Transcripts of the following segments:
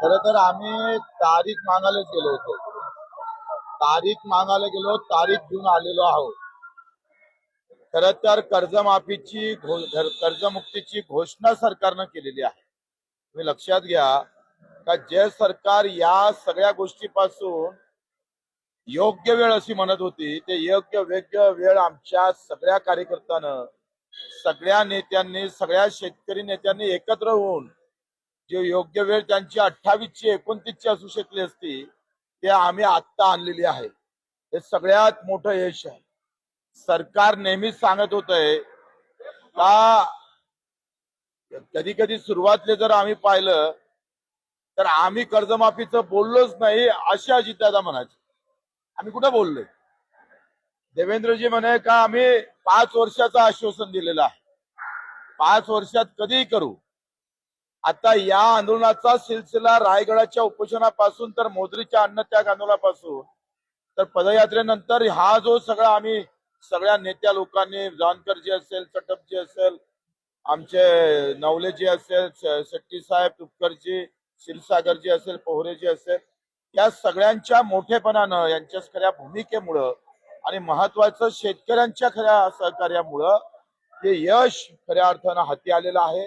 खर तर आम्ही तारीख मागायला गेलो होतो. तारीख मागायला गेलो तारीख घेऊन आलेलो आहोत. खर तर कर्जमाफीची कर्जमुक्तीची घोषणा सरकारनं केलेली आहे. तुम्ही लक्षात घ्या का जे सरकार या सगळ्या गोष्टीपासून योग्य वेळ अशी म्हणत होती ते योग्य वेग्य वेळ आमच्या सगळ्या कार्यकर्त्यानं सगळ्या नेत्यांनी सगळ्या शेतकरी नेत्यांनी एकत्र होऊन जे योग्य वेळ त्यांची अठ्ठावीसची एकोणतीसची असू शकली असती ते आम्ही आत्ता आणलेली आहे. हे सगळ्यात मोठं यश आहे. सरकार नेहमीच सांगत होतंय का कधी कधी सुरुवातले जर आम्ही पाहिलं तर आम्ही कर्जमाफीचं बोललोच नाही अशी अजितदादा म्हणायचे. आम्ही कुठं बोललोय? देवेंद्रजी म्हणे का आम्ही पाच वर्षाचं आश्वासन दिलेलं आहे. पाच वर्षात कधीही करू. आता या आंदोलनाचा सिलसिला रायगडाच्या उपोषणापासून तर मोदरीच्या अन्नत्याग आंदोलनापासून. तर पदयात्रेनंतर हा जो सगळा आम्ही सगळ्या नेत्या लोकांनी जानकरजी असेल चटपजी असेल आमचे नवलेजी असेल शेट्टी साहेब तुपकरजी क्षीरसागरजी असेल पोहरेजी असेल या सगळ्यांच्या मोठेपणानं यांच्या खऱ्या भूमिकेमुळं आणि महत्वाचं शेतकऱ्यांच्या खऱ्या सहकार्यामुळं हे यश खऱ्या अर्थानं हाती आलेलं आहे.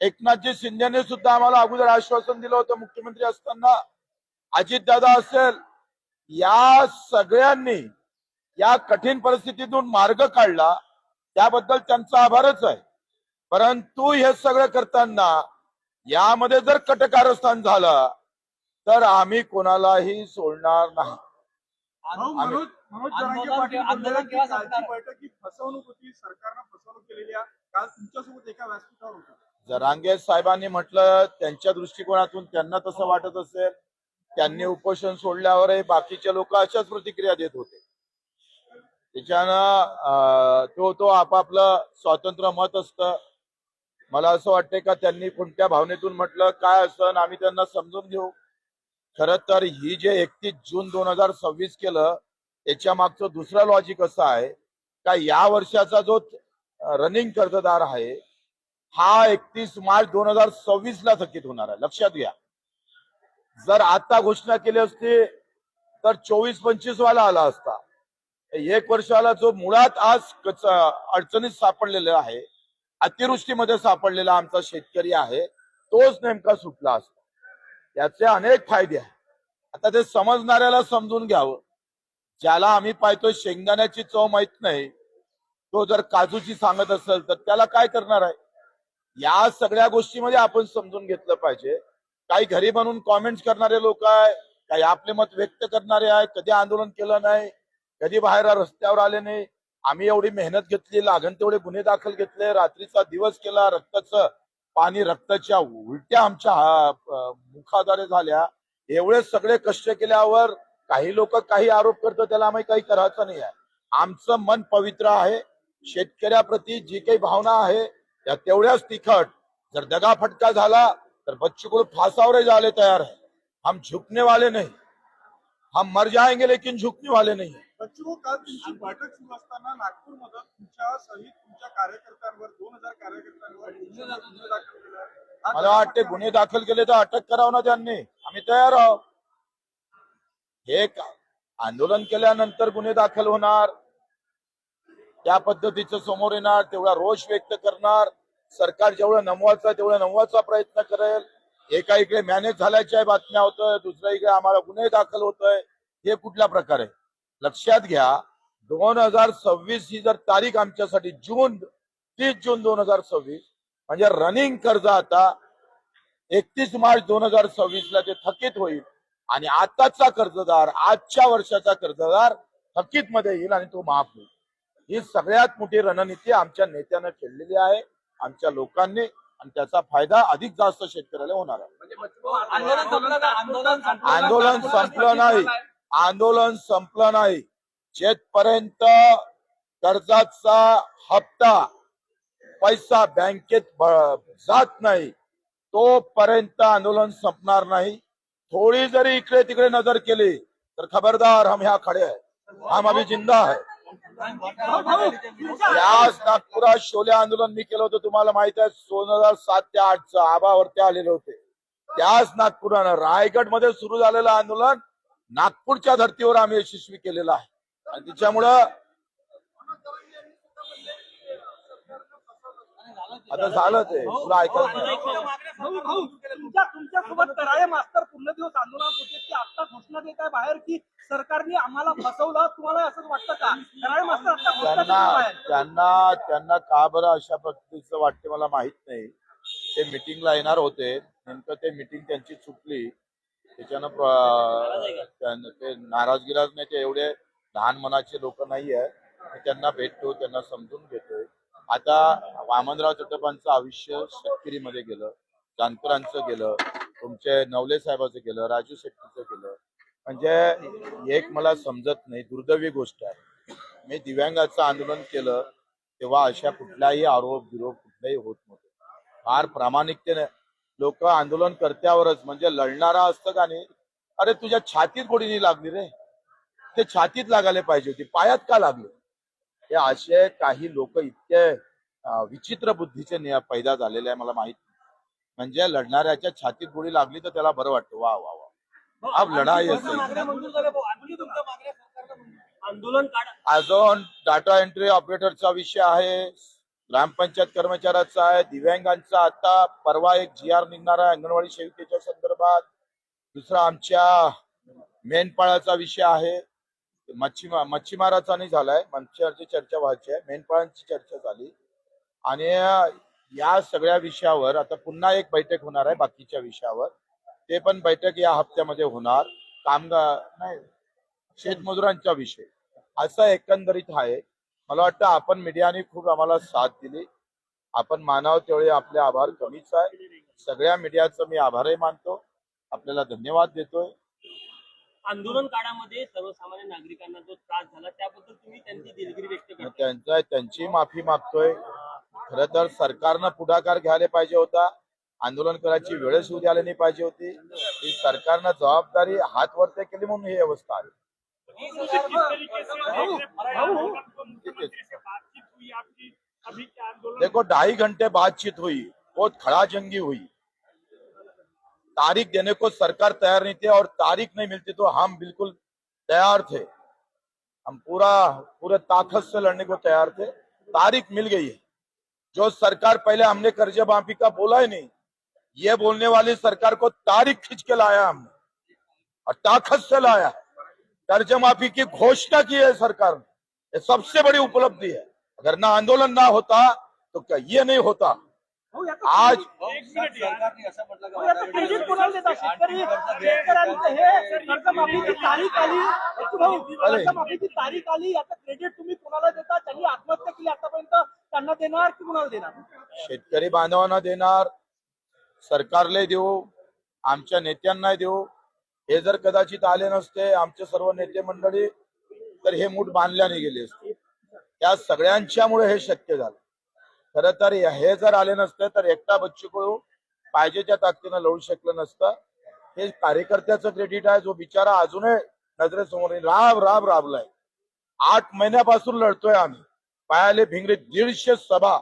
एकनाथजी शिंदेने सुद्धा आम्हाला अगोदर आश्वासन दिलं होतं मुख्यमंत्री असताना. अजितदादा असेल या सगळ्यांनी या कठीण परिस्थितीतून मार्ग काढला. त्याबद्दल त्यांचा आभारच आहे. परंतु हे सगळं करताना यामध्ये जर कटकारस्थान झालं तर आम्ही कोणालाही सोडणार नाही. फसवणूक होती सरकारनं फसवणूक केलेली आहे. काल तुमच्यासोबत एका व्यासपीठावर होतं. जरांगे साहेबांनी म्हटलं त्यांच्या दृष्टिकोनातून त्यांना तसं वाटत असेल त्यांनी उपोषण सोडल्यावरही बाकीचे लोक अशाच प्रतिक्रिया देत होते. त्याच्यानं तो तो आपापलं स्वातंत्र्य मत असतं. मला असं वाटतंय का त्यांनी कोणत्या भावनेतून म्हटलं काय असं आम्ही त्यांना समजून घेऊ. खर तर ही जे एकतीस जून दोन हजार सव्वीस केलं त्याच्या मागचं दुसरं लॉजिक असं आहे का या वर्षाचा जो रनिंग कर्जदार आहे हा एकतीस मार्च दोन हजार सव्वीस ला थकीत होणार आहे. लक्षात घ्या. जर आता घोषणा केली असती तर चोवीस पंचवीस वाला आला असता. एक वर्षाला जो मुळात आज अडचणीत सापडलेला आहे अतिवृष्टीमध्ये सापडलेला आमचा शेतकरी आहे तोच नेमका सुटला असतो. याचे अनेक फायदे आहेत. आता ते समजणाऱ्याला समजून घ्यावं. ज्याला आम्ही पाहतोय शेंगदाण्याची चव माहीत नाही तो जर काजूची सांगत असेल तर त्याला काय करणार आहे? या सगळ्या गोष्टीमध्ये आपण समजून घेतलं पाहिजे. काही घरी बनून कॉमेंट करणारे लोक आहे काही आपले मत व्यक्त करणारे आहे कधी आंदोलन केलं नाही कधी बाहेर रस्त्यावर आले नाही. आम्ही एवढी मेहनत घेतली लागण तेवढे गुन्हे दाखल घेतले रात्रीचा दिवस केला रक्ताचं पाणी रक्ताच्या उलट्या आमच्या मुखाद्वारे झाल्या. एवढे सगळे कष्ट केल्यावर काही लोक काही आरोप करतो त्याला आम्ही काही करायचं नाही आहे. आमचं मन पवित्र आहे. शेतकऱ्याप्रती जी काही भावना आहे त्या तेवढ्याच तिखट जर दगा फटका झाला तर बच्चू फांसावर जाले तयार है हम झुकने वाले नहीं. हम मर जाएंगे लेकिन झुकने वाले नहीं हैं. बच्चू काल तुमची बैठक सुरू असताना नागपूरमध्ये तुमच्या सहित तुमच्या कार्यकर्त्यांवर दोन हजार कार्यकर्त्यांवर गुन्हे दाखल केला. मला वाटते गुन्हे दाखल केले तर अटक करावं ना त्यांनी. आम्ही तयार आहोत. हे का- आंदोलन केल्यानंतर गुन्हे दाखल होणार? त्या पद्धतीचं समोर येणार तेवढा रोष व्यक्त करणार. सरकार जेवढं नमवायचं तेवढं नमवायचा प्रयत्न करेल. एका इकडे मॅनेज झाल्याच्या बातम्या होतोय दुसऱ्या इकडे आम्हाला गुन्हे दाखल होतोय. हे कुठल्या प्रकारे लक्षात घ्या दोन हजार सव्वीस ही जर तारीख आमच्यासाठी जून तीस जून दोन हजार सव्वीस म्हणजे रनिंग कर्ज आता एकतीस मार्च दोन हजार सव्वीस ला ते थकीत होईल. आणि आताचा कर्जदार आजच्या वर्षाचा कर्जदार थकीत मध्ये येईल आणि तो माफ होईल. ही सगळ्यात मोठी रणनीती आमच्या नेत्यानं खेळलेली आहे आमच्या लोकांनी आणि त्याचा फायदा अधिक जास्त शेतकऱ्याला होणार आहे. आंदोलन संपलं का? आंदोलन संपलं? नाही. आंदोलन संपलं नाही. जेथपर्यंत कर्जाचा हप्ता पैसा बँकेत जात नाही तोपर्यंत आंदोलन संपणार नाही. थोडी जरी इकडे तिकडे नजर केली तर खबरदार हम ह्या खडे आहे हम अभी जिंदा है. तुमच्या- याच नागपुरात शोले आंदोलन मी केलं होतं तुम्हाला माहीत आहे दोन हजार सात ते आठचं आबावरती आलेले होते. त्याच नागपुरानं रायगडमध्ये सुरू झालेलं आंदोलन नागपूरच्या धर्तीवर आम्ही यशस्वी केलेलं आहे. आणि त्याच्यामुळं आता झालं ते तुला ऐकायचं तुमच्यासोबत कराळे मास्तर पूर्ण दिवस आंदोलन होते ते आता घोषणा देत आहे बाहेर की सरकारने आम्हाला फसवलं? तुम्हाला असंच वाटतं का? कराळे मास्तर आता त्यांना त्यांना त्यांना का बरं अशा पद्धतीचं वाटते मला माहीत नाही. ते मिटिंगला येणार होते. नेमकं ते मिटिंग त्यांची चुकली. त्याच्यानं प्र- त्यां- ते नाराज गिराज नाही ते एवढे लहान मनाचे लोक नाही आहे मी त्यांना भेटतो त्यांना समजून घेतोय. आता वामनराव चटपांचं आयुष्य शेतकरीमध्ये गेलं जानकरांचं गेलं तुमचे नवले साहेबाचं गेलं राजू शेट्टीचं गेलं. म्हणजे एक मला समजत नाही दुर्दैवी गोष्ट आहे. मी दिव्यांगाचं आंदोलन केलं तेव्हा अशा कुठलाही आरोप विरोप कुठलाही होत नव्हते. फार प्रामाणिकतेने लोक आंदोलन कर्त्यावरच म्हणजे लढणारा असतं का नाही? अरे तुझ्या छातीत गोडी नाही लागली रे. ते छातीत लागायला पाहिजे होती. पायात का लागले? हे असे काही लोक इतके विचित्र बुद्धीचे पैदा झालेले आहे मला माहीत नाही. म्हणजे लढणाऱ्याच्या छातीत गोळी लागली तर त्याला बरं वाटतं. वा वा वा. अब लढाई आंदोलन काढा. अजून डाटा एंट्री ऑपरेटरचा विषय आहे. ग्रामपंचायत कर्मचाऱ्याचा आहे. दिव्यांगांचा आता परवा एक जी आर निघणार आहे अंगणवाडी सेविकेच्या संदर्भात. दुसरा आमच्या मेंढपाळाचा विषय आहे. मच्छीमार मच्छीमाराचा नाही झालाय. मच्छीमारची चर्चा व्हायची आहे. मेंढपाळांची चर्चा झाली. आणि या सगळ्या विषयावर आता पुन्हा एक बैठक होणार आहे बाकीच्या विषयावर. ते पण बैठक या हप्त्यामध्ये होणार. कामगार नाही शेतमजुरांचा विषय. असं एकंदरीत आहे मला वाटतं आपण मीडियाने खूप आम्हाला साथ दिली. आपण मानाव तेवढे आपले आभार कमीच आहे. सगळ्या मीडियाचं मी आभारही मानतो. आपल्याला धन्यवाद देतोय. आंदोलन काळामध्ये सर्वसामान्य नागरिकांना जो त्रास झाला त्याबद्दल तुम्ही त्यांची दिलगिरी व्यक्त करता. त्यांचा त्यांची माफी मागतोय. खर तर सरकारनं पुढाकार घ्यायला पाहिजे होता. आंदोलन करायची वेळच उद्या आली नाही पाहिजे होती. ही सरकारनं जबाबदारी हात वरते केली म्हणून अवस्था देखो, ढाई घंटे बातचीत हुई, बहुत खड़ा जंगी हुई. तारीख देने को सरकार तैयार नहीं थे और तारीख नहीं मिलती तो हम बिल्कुल तैयार थे। हम पूरा, पूरे ताकत से लड़ने को तैयार थे। तारीख मिल गई है। जो सरकार पहले हमने कर्ज माफ़ी का बोला ही नहीं ये बोलने वाली सरकार को तारीख खींच के लाया हमने। और ताकत से लाया। कर्ज माफी की घोषणा की है सरकार ने। ये सबसे बड़ी उपलब्धि है। अगर ना आंदोलन ना होता तो क्या ये नहीं होता? भाऊ, याचं आज सरकारने असं म्हटलं भाऊ, याचं क्रेडिट कोणाला देता शेतकरी शेतकऱ्यांचं हे। कर्जमाफीची तारीख आली। भाऊ, कर्जमाफीची तारीख आली। याचं क्रेडिट तुम्ही कोणाला देता? त्यांनी आत्महत्या केली आतापर्यंत. त्यांना देणार की कुणाला देणार? शेतकरी बांधवांना देणार सरकारला देऊ आमच्या नेत्यांना देऊ. हे जर कदाचित आले नसते आमचे सर्व नेते मंडळी तर हे मूठ बांधल्याने गेले असते. त्या सगळ्यांच्यामुळे हे शक्य झालं. खर तर हे जर आले नसते तर एकटा बच्चू कडू पाहिजे त्या ताकदीनं लढू शकलं नसतं. हे कार्यकर्त्याचं क्रेडिट आहे जो बिचारा अजूनही नजरेसमोर राब राब राबलाय. आठ महिन्यापासून लढतोय आम्ही. पायाले भिंगरे दीडशे सभा.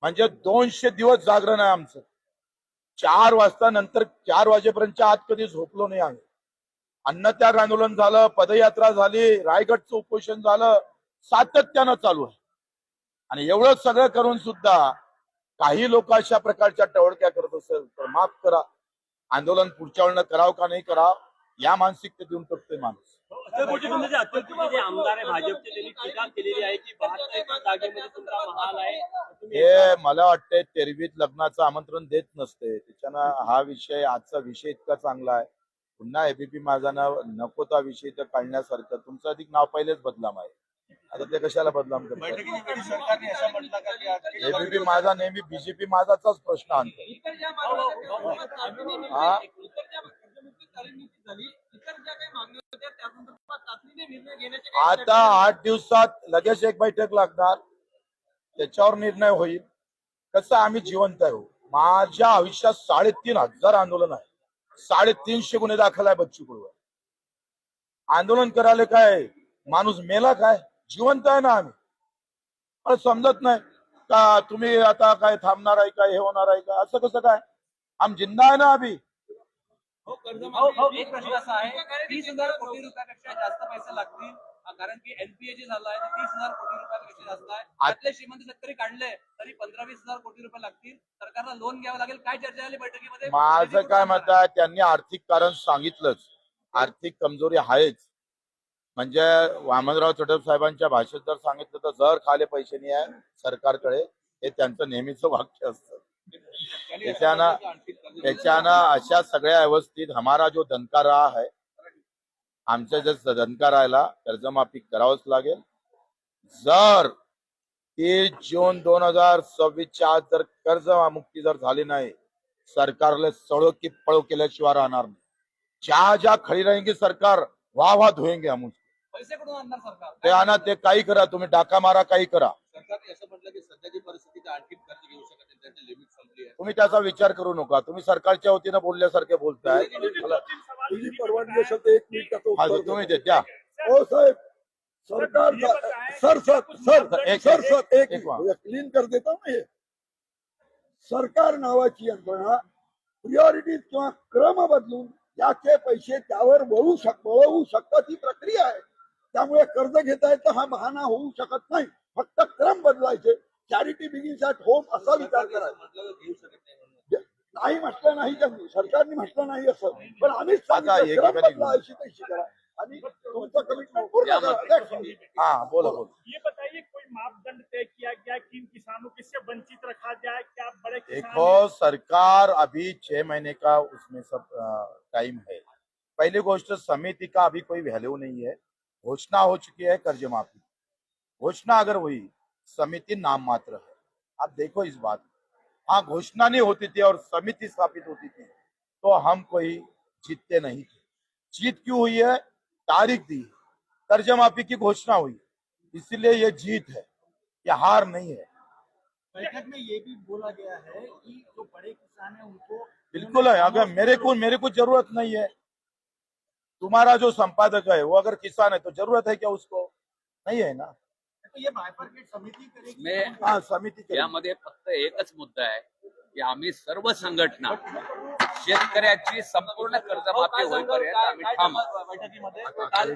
म्हणजे दोनशे दिवस जागरण आहे आमचं. चार वाजता नंतर चार वाजेपर्यंतच्या आत कधी झोपलो नाही आम्ही. अन्नत्याग आंदोलन झालं पदयात्रा झाली रायगडचं उपोषण झालं सातत्यानं चालू आहे. आणि एवढं सगळं करून सुद्धा काही लोक अशा प्रकारच्या टवळक्या करत असेल तर माफ करा. आंदोलन पुढच्या वेळेला करावं का नाही करावं या मानसिकते देऊन टकतोय माणूस. अक्षय जे आमदार आहे भाजपचे त्यांनी टीका केलेली आहे की बहात्तर जागेमध्ये तुमचा महाल आहे. हे मला वाटतंय तेरवीत लग्नाचं आमंत्रण देत नसते. त्याच्यानं हा विषय आजचा विषय इतका चांगला आहे. पुन्हा एबीपी माझा नाव नको त्या विषय तर काढण्यासारखं. तुमचं अधिक नाव पहिलेच बदलाम आहे. आता ते कशाला बदनाम करतात बैठकीच्या वेळी सरकारने असं म्हटलं का की आज काही एबीपी माझा नेहमी बीजेपी माझाचाच प्रश्न आणतो हा? आता आठ दिवसात लगेच एक बैठक लागणार. त्याच्यावर निर्णय होईल. कसं आम्ही जिवंत आहे हो. माझ्या आयुष्यात साडेतीन हजार आंदोलन आहे. साडेतीनशे गुन्हे दाखल आहे बच्चू कडू आंदोलन करायला काय? माणूस मेला काय? जिवंत आहे ना आम्ही. मला समजत नाही. का तुम्ही आता काय थांबणार आहे का? हे होणार आहे का? असं कसं काय? आम जिंदा आहे ना अभि हो, कर्जमाफी एक प्रश्न असा आहे तीस हजार कोटी रुपयापेक्षा जास्त पैसे लागतील. कारण की एनपीए जे झालं आहे ते तीस हजार कोटी रुपयापेक्षा जास्त आहे. त्यातले श्रीमंत शेतकरी काढले तरी पंधरा वीस हजार कोटी रुपये लागतील. सरकारला लोन घ्यावं लागेल. काय चर्चा झाली बैठकीमध्ये? माझं काय मत आहे त्यांनी आर्थिक कारण सांगितलंच. आर्थिक कमजोरी आहेच. म्हणजे वामनराव चटप साहेबांच्या भाषेत जर सांगितलं तर जर खाले पैसे नाही आहे सरकारकडे हे त्यांचं नेहमीच वाक्य असतं. त्याच्यानं त्याच्यानं अशा सगळ्या व्यवस्थित हमारा जो दणका रहा है आमच्या जे दणका राहायला कर्जमाफी करावंच लागेल. जर तीस जून दोन हजार सव्वीसच्या आज जर कर्जमुक्ती जर झाली नाही सरकारला सड़ो की पड़ो केल्याशिवाय राहणार नाही. ज्या ज्या खडी रहेंगी सरकार वाह वाह धुएंगे हम उसको. पैसे कुठून आणणार सरकार? ते आणा ते काही करा तुम्ही डाका मारा काही करा. सरकारने असं म्हटलं की सध्याची परिस्थिती आणखी कर्ज घेऊ शकत तुम्ही त्याचा विचार करू नका. तुम्ही सरकारच्या वतीनं बोलल्यासारखे बोलताय. मला- तुझी परवानगी असेल तर एक मिनिटाचं हा, उत्तर तुम्ही देतो. ते द्या हो साहेब. सरकार सर सर सर एक- सर सर एक. क्लीन कर देता ना हे. सरकार नावाची यंत्रणा प्रिऑरिटीज किंवा क्रम बदलून ज्याचे पैसे त्यावर वळू शक वळवू शकतात ही प्रक्रिया आहे. त्यामुळे कर्ज घेता येतं हा बहाणा होऊ शकत नाही. फक्त क्रम बदलायचे. चॅरिटी बिगिन्स ॲट होम असा विचार करायचा. नाही म्हटलं नाही त्यांनी सरकारने म्हटलं नाही असं. पण आम्हीच करा. आणि तुमचं कमिटमेंट पूर्ण करा. हा बोला बोला. ये बताइए कोई मापदंड तय किया गया किन किसानों को किससे वंचित रखा जाए? क्या बड़े देखो सरकार अभी छह महीने का उसमें सब टाइम है। पहली गोष्ट समिति का अभी कोई वैल्यू नहीं है। घोषणा हो चुकी है कर्ज माफ़ी घोषणा अगर हुई समिति नाम मात्र है। आप देखो इस बात हाँ घोषणा नहीं होती थी और समिति स्थापित होती थी तो हम कोई जीतते नहीं थे। जीत क्यों हुई है? तारीख दी। कर्ज माफ़ी की घोषणा हुई। इसलिए ये जीत है ये हार नहीं है। बैठक में ये भी बोला गया है कि जो बड़े किसान है उनको बिल्कुल है अगर मेरे को मेरे को ज़रूरत नहीं है। तुम्हारा जो संपादक है वो अगर किसान है तो ज़रूरत है क्या उसको? नहीं है ना। तो ये बायफरकेट समिति करेगी? मैं हाँ समिति करेगी. यामध्ये फक्त एकच मुद्दा आहे की आम्ही सर्व संघटना शेतकऱ्याची संपूर्ण कर्जमाफी होईपर्यंत आम्ही काय